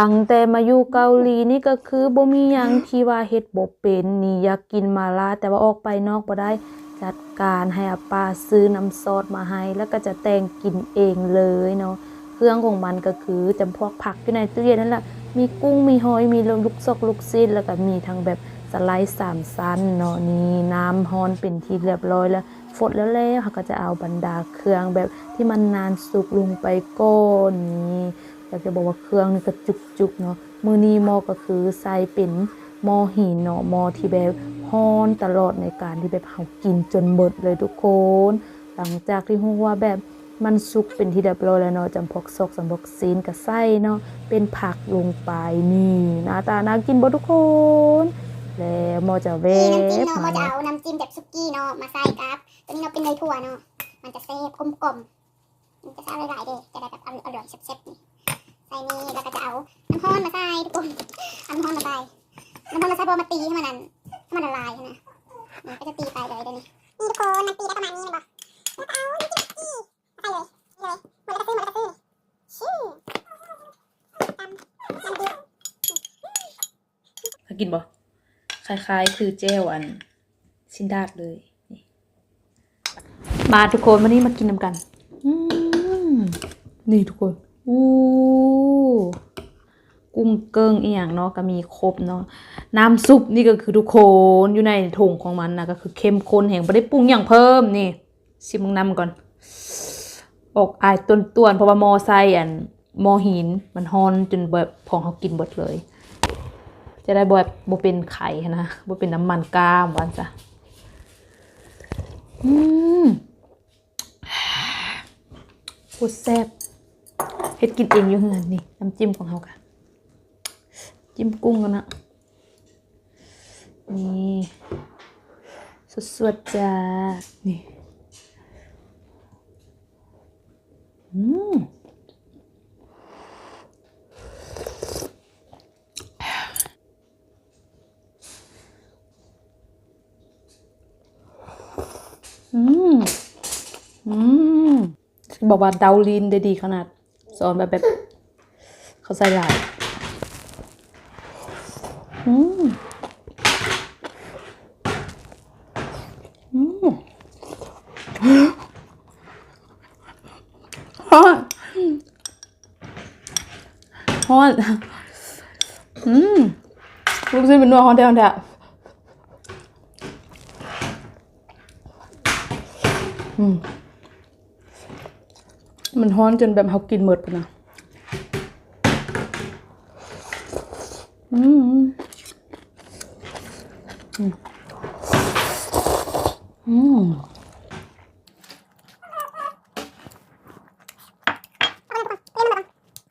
ตั้งแต่มาอยู่เกาหลีนี่ก็คือบ่มีหยังที่ว่าเฮ็ดบ่เป็นนี่อยากกินมาลาแต่ว่าออกไปนอกบ่ได้จัดการให้อาป้าซื้อน้ำซอสมาให้ แล้วก็จะแต่งกินเองเลยเนาะเครื่องของมันก็คือจำพวกผักอยู่ในตู้เย็นนั่นแหละมีกุ้งมีหอยมีลูกซอกลูกซิ้นแล้วก็มีทั้งแบบสไลด์สามสั้นเนาะนี่น้ำฮอนเป็นที่เรียบร้อยแล้วฟดแล้วแล้วเขาก็จะเอาบรรดาเครื่องแบบที่มันนานสุกลงไปก้นนี้ อยากจะบอกว่าเครื่องนี่ก็จุกๆเนาะมือนี้มอก็คือใส่เป็นมอหินเนาะมอที่แบบฮอนตลอดในการที่แบบเขากินจนหมดเลยทุกคน หลังจากที่ฮู้ว่าแบบมันสุกเป็นที่เรียบร้อยแล้วเนาะจำพวกซอกสำพวกซีนกับไส้เนาะเป็นผักลงไปนี่หน้าตาน่ากินบ่ทุกคน แล้วมอจะเวนี่น้ำจิ้มฟเนาะมาเราจะเอาน้ำจิ้มแบบซุกี้เนาะมาใส่กับตัวนี้เราเป็นเนยถั่วเนาะมันจะเซฟกลมกลมๆมันจะใส่หลายๆเด้จะได้แบบอร่อยๆแซ่บๆนี่ ใส่นี่แล้วก็จะเอาน้ำร้อนมาใส่ทุกคนเอาน้ำร้อนมาใส่น้ำร้อนมาใส่พราะมาตีให้มันนั่นให้มันละลายนะนี่ก็จะตีไปเลยเดี๋ยวนี้นี่ทุกคนมันตีได้ประมาณนี้นะบอกแล้วก็เอาน้ำจิ้มจี้ใส่เลยเลยมันจะซื้อมันจะซื้อชื่อตำตำดิบเคยกินบ่คล้าย ๆ คือเจลอันชินดาดเลยมาทุกคนวันนี้มากินน้ำกัน นี่ทุกคน อู้กุ้งเกิงอีหยังเนาะก็มีครบเนาะน้ำซุปนี่ก็คือทุกคนอยู่ในถุงของมันนะก็คือเข้มข้นแห่งไม่ได้ปรุงอย่างเพิ่มนี่ชิมมึงน้ำก่อน ออกอายต้นๆเพราะว่ามอไซอันมอหินมันฮอนจนแบบพองเขากินเบิดเลย จะได้แบบบ่เป็นไข่นะบ่เป็นน้ำมันก้ามวันจ้ะอืมโคตรแซ่บ เฮ็ดกินเองอยู่เฮือนนี่น้ำจิ้มของเฮาค่ะ จิ้มกุ้งกันนะนี่สดๆจ้านี่อืมอืมอืมบอกว่าดาวลีนได้ดีขนาด สอนแบบแบบ เขาใส่หลายอืมอืมฮอนฮอนอืมลูกชิ้นเป็นนัวฮอนแท้ฮอนแท้อืม มันฮ้อนจนแบบเขากินหมดไปนะอืมอืมอืม